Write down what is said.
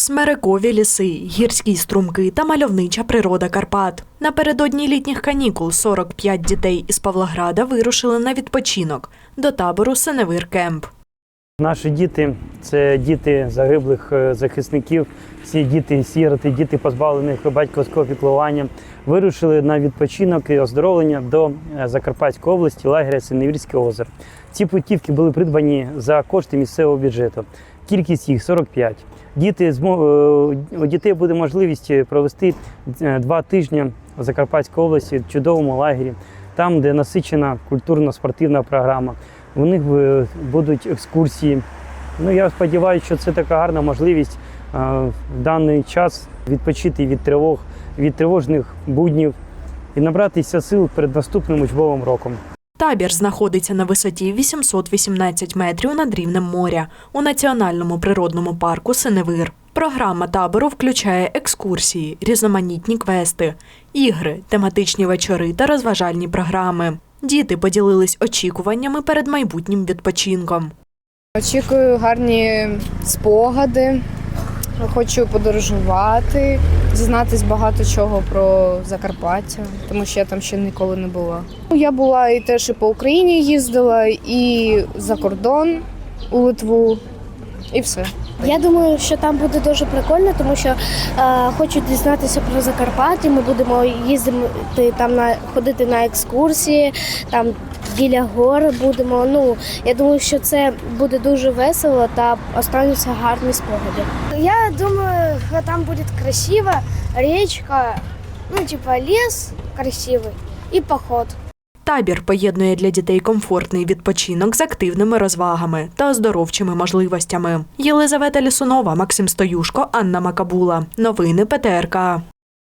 Смерекові ліси, гірські струмки та мальовнича природа Карпат. Напередодні літніх канікул 45 дітей із Павлограда вирушили на відпочинок до табору Сеневир Кемп. Наші діти це діти загиблих е, захисників, всі діти сіроти, діти позбавлених батьківського піклування. Вирушили на відпочинок і оздоровлення до е, Закарпатської області, лагеря Синевірське озеро. Ці путівки були придбані за кошти місцевого бюджету. Кількість їх 45. Діти е, у дітей буде можливість провести е, два тижні в Закарпатській області в чудовому лагері, там, де насичена культурно-спортивна програма. У них е, будуть екскурсії. Ну, я сподіваюся, що це така гарна можливість е, в даний час відпочити від тривог, від тривожних буднів і набратися сил перед наступним учбовим роком. Табір знаходиться на висоті 818 метрів над рівнем моря у національному природному парку Синевир. Програма табору включає екскурсії, різноманітні квести, ігри, тематичні вечори та розважальні програми. Діти поділились очікуваннями перед майбутнім відпочинком. Очікую гарні спогади. Хочу подорожувати, дізнатись багато чого про Закарпаття, тому що я там ще ніколи не була. Я була і теж і по Україні їздила, і за кордон у Литву, і все. Я думаю, що там буде дуже прикольно, тому що е, хочу дізнатися про Закарпаття. Ми будемо їздити там на ходити на екскурсії, там біля гор будемо. Ну я думаю, що це буде дуже весело та остануться гарні спогади. Я думаю, що там буде красиво, річка, ну типа ліс красивий і поход. Табір поєднує для дітей комфортний відпочинок з активними розвагами та оздоровчими можливостями. Єлизавета Лісунова, Максим Стоюшко, Анна Макабула. Новини ПТРК.